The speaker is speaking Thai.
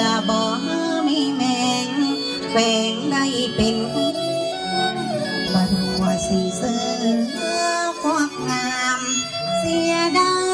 อบ่ม่แมงแฝงได้เป็นบรัวสีเสือควักงาม เสียดา